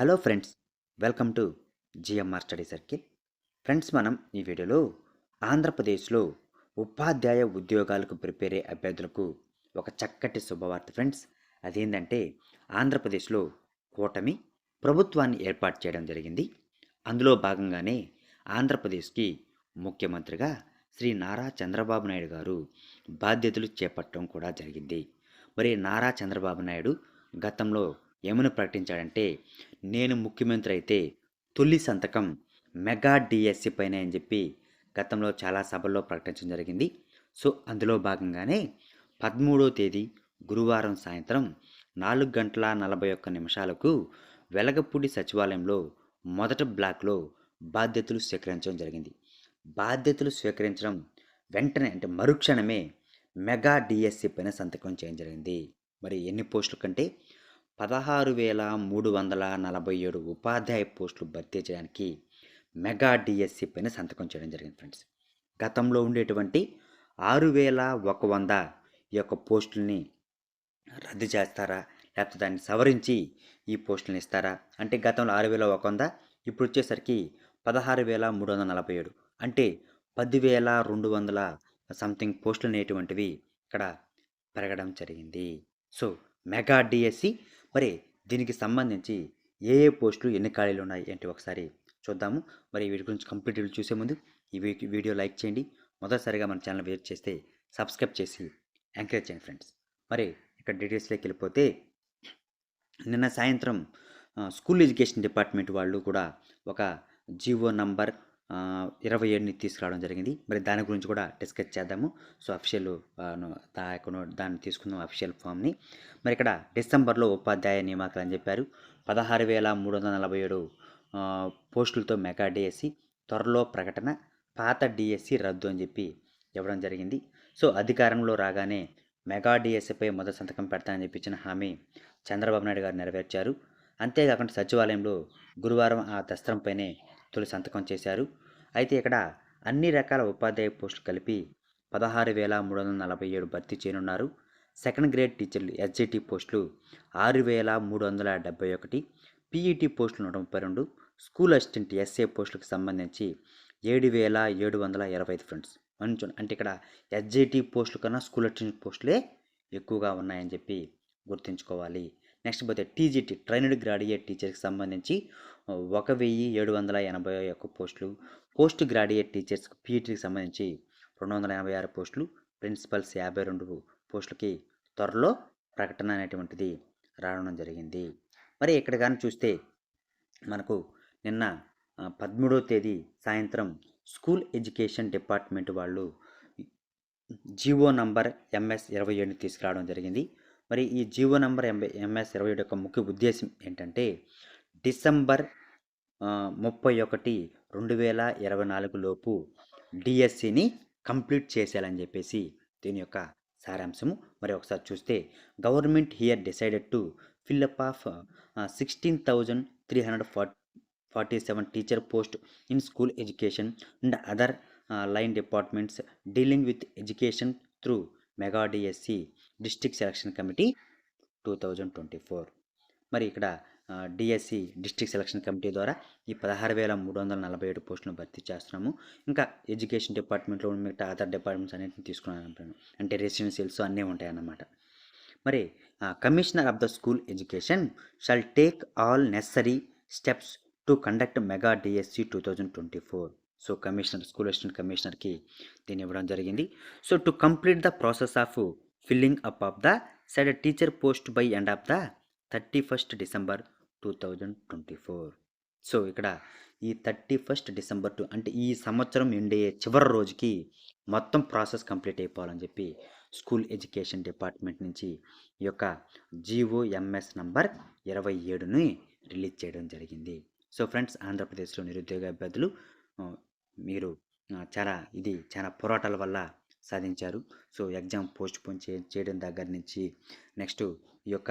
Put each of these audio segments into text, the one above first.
Hello friends welcome to GMR study circle. Friends మనం ఈ వీడియోలో ఆంధ్రప్రదేశ్లో ఉపాధ్యాయ ఉద్యోగాలకు ప్రిపేర్ అయ్యే అభ్యర్థులకు ఒక చక్కటి శుభవార్త ఫ్రెండ్స్. అదేంటంటే ఆంధ్రప్రదేశ్లో కూటమి ప్రభుత్వాన్ని ఏర్పాటు చేయడం జరిగింది. అందులో భాగంగానే ఆంధ్రప్రదేశ్కి ముఖ్యమంత్రిగా శ్రీ నారా చంద్రబాబు నాయుడు గారు బాధ్యతలు చేపట్టడం కూడా జరిగింది. మరి నారా చంద్రబాబు నాయుడు గతంలో ఏమని ప్రకటించాడంటే నేను ముఖ్యమంత్రి అయితే తొలి సంతకం మెగా డిఎస్సి పైన అని చెప్పి గతంలో చాలా సభల్లో ప్రకటించడం జరిగింది. సో అందులో భాగంగానే పదమూడో తేదీ గురువారం సాయంత్రం నాలుగు గంటల నలభై ఒక్క నిమిషాలకు వెలగపూడి సచివాలయంలో మొదటి బ్లాక్లో బాధ్యతలు స్వీకరించడం జరిగింది. బాధ్యతలు స్వీకరించడం వెంటనే అంటే మరుక్షణమే మెగా డిఎస్సి పైన సంతకం చేయడం జరిగింది. మరి ఎన్ని పోస్టుల కంటే పదహారు వేల మూడు వందల నలభై ఏడు ఉపాధ్యాయ పోస్టులు భర్తీ చేయడానికి మెగా డిఎస్సి పైన సంతకం చేయడం జరిగింది ఫ్రెండ్స్. గతంలో ఉండేటువంటి ఆరు వేల ఒక వంద ఈ యొక్క పోస్టుల్ని రద్దు చేస్తారా? లేకపోతే దాన్ని సవరించి ఈ పోస్టులను ఇస్తారా? అంటే గతంలో ఆరు వేల ఒక వంద ఇప్పుడు వచ్చేసరికి పదహారు వేల మూడు వందల నలభై ఏడు. అంటే పదివేల రెండు వందల సంథింగ్ పోస్టులు అనేటువంటివి ఇక్కడ పెరగడం జరిగింది. సో మెగా డిఎస్సి మరి దీనికి సంబంధించి ఏ ఏ పోస్టులు ఎన్ని ఖాళీలు ఉన్నాయి ఏంటి ఒకసారి చూద్దాము. మరి వీటి గురించి కంప్లీట్ చూసే ముందు ఈ వీడియో లైక్ చేయండి. మొదటిసారిగా మన ఛానల్ విజిట్ చేస్తే సబ్స్క్రైబ్ చేసి ఎంకరేజ్ చేయండి ఫ్రెండ్స్. మరి ఇక్కడ డీటెయిల్స్లోకి వెళ్ళిపోతే నిన్న సాయంత్రం స్కూల్ ఎడ్యుకేషన్ డిపార్ట్మెంట్ వాళ్ళు కూడా ఒక జీవో నంబర్ ఇరవై ఏడుని తీసుకురావడం జరిగింది. మరి దాని గురించి కూడా డిస్కస్ చేద్దాము. సో అఫిషియల్ దాన్ని తీసుకుందాం అఫిషియల్ ఫామ్ని. మరి ఇక్కడ డిసెంబర్లో ఉపాధ్యాయ నియామకాలు అని చెప్పారు. పదహారు వేల మూడు వందల నలభై ఏడు పోస్టులతో మెగా డిఎస్సి త్వరలో ప్రకటన పాత డిఎస్సి రద్దు అని చెప్పి ఇవ్వడం జరిగింది. సో అధికారంలో రాగానే మెగా డిఎస్సిపై మొదటి సంతకం పెడతానని చెప్పి ఇచ్చిన హామీ చంద్రబాబు నాయుడు గారు నెరవేర్చారు. అంతేకాకుండా సచివాలయంలో గురువారం ఆ దస్త్రంపైనే తొలి సంతకం చేశారు. అయితే ఇక్కడ అన్ని రకాల ఉపాధ్యాయ పోస్టులు కలిపి పదహారు వేల మూడు వందల నలభై ఏడు భర్తీ చేయనున్నారు. సెకండ్ గ్రేడ్ టీచర్లు ఎస్జిటి పోస్టులు ఆరు వేల మూడు వందల డెబ్బై ఒకటి పీఈటీ పోస్టులు నూట ముప్పై రెండు స్కూల్ అసిస్టెంట్ ఎస్ఏ పోస్టులకు సంబంధించి ఏడు వేల ఏడు వందల ఇరవై ఐదు ఫ్రెండ్స్. మంచి అంటే ఇక్కడ ఎస్జిటి పోస్టుల కన్నా స్కూల్ అసిస్టెంట్ పోస్టులే ఎక్కువగా ఉన్నాయని చెప్పి గుర్తుంచుకోవాలి. నెక్స్ట్ పోతే టీజీటీ ట్రైనడ్ గ్రాడ్యుయేట్ టీచర్కి సంబంధించి ఒక వెయ్యి ఏడు వందల ఎనభై ఒక్క పోస్టులు. పోస్ట్ గ్రాడ్యుయేట్ టీచర్స్కి పీఈటీకి సంబంధించి రెండు వందల ఎనభై ఆరు పోస్టులు. ప్రిన్సిపల్స్ యాభై రెండు పోస్టులకి త్వరలో ప్రకటన అనేటువంటిది రావడం జరిగింది. మరి ఇక్కడ కానీ చూస్తే మనకు నిన్న పదమూడవ తేదీ సాయంత్రం స్కూల్ ఎడ్యుకేషన్ డిపార్ట్మెంట్ వాళ్ళు జీవో నంబర్ ఎంఎస్ ఇరవై ఏడుని తీసుకురావడం జరిగింది. మరి ఈ జీవో నంబర్ ఎంబై ఎంఎస్ ఇరవై ఏడు యొక్క ముఖ్య ఉద్దేశం ఏంటంటే డిసెంబర్ ముప్పై ఒకటి రెండు వేల ఇరవై నాలుగు లోపు డిఎస్సిని కంప్లీట్ చేసేయాలని చెప్పేసి దీని యొక్క సారాంశము. మరి ఒకసారి చూస్తే government here decided to fill up of sixteen thousand three hundred forty forty seven teacher post in school education and other line departments dealing with education through mega DSC district selection committee two thousand twenty four. మరి ఇక్కడ DSC district selection committee ద్వారా ఈ పదహారు వేల మూడు వందల నలభై ఏడు పోస్టులను భర్తీ చేస్తున్నాము. ఇంకా ఎడ్యుకేషన్ డిపార్ట్మెంట్లో మిగతా అదర్ డిపార్ట్మెంట్స్ అన్నింటిని తీసుకున్నాను అంటే రెసిడెన్షియల్స్ అన్నీ ఉంటాయన్నమాట. మరి commissioner of the school education shall take all necessary steps to conduct mega DSC two thousand twenty four. So commissioner school assistant కమిషనర్కి దీన్ని ఇవ్వడం జరిగింది. So to complete the process of filling up of the side teacher post by end of the thirty first December two thousand twenty four so ఇక్కడ ఈ thirty first December two అంటే ఈ సంవత్సరం ఎండే చివరి రోజుకి మొత్తం ప్రాసెస్ కంప్లీట్ అయిపోవాలని చెప్పి స్కూల్ ఎడ్యుకేషన్ డిపార్ట్మెంట్ నుంచి ఈ యొక్క జీఓఎంఎస్ నంబర్ ఇరవై ఏడుని రిలీజ్ చేయడం జరిగింది. సో ఫ్రెండ్స్ ఆంధ్రప్రదేశ్లో నిరుద్యోగ అభ్యర్థులు మీరు చాలా ఇది చాలా పోరాటాల వల్ల సాధించారు. సో ఎగ్జామ్ పోస్ట్ పోన్ చే చేయడం దగ్గర నుంచి నెక్స్ట్ ఈ యొక్క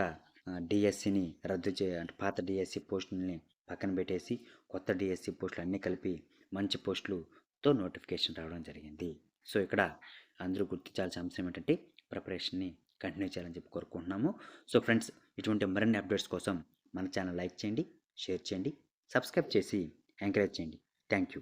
డిఎస్సిని రద్దు చే అంటే పాత డిఎస్సి పోస్టులని పక్కన పెట్టేసి కొత్త డిఎస్సి పోస్టులు అన్నీ కలిపి మంచి పోస్టులతో నోటిఫికేషన్ రావడం జరిగింది. సో ఇక్కడ అందరూ గుర్తించాల్సిన అంశం ఏంటంటే ప్రిపరేషన్ని కంటిన్యూ చేయాలని చెప్పి కోరుకుంటున్నాము. సో ఫ్రెండ్స్ ఇటువంటి మరిన్ని అప్డేట్స్ కోసం మన ఛానల్ లైక్ చేయండి షేర్ చేయండి సబ్స్క్రైబ్ చేసి ఎంకరేజ్ చేయండి. Thank you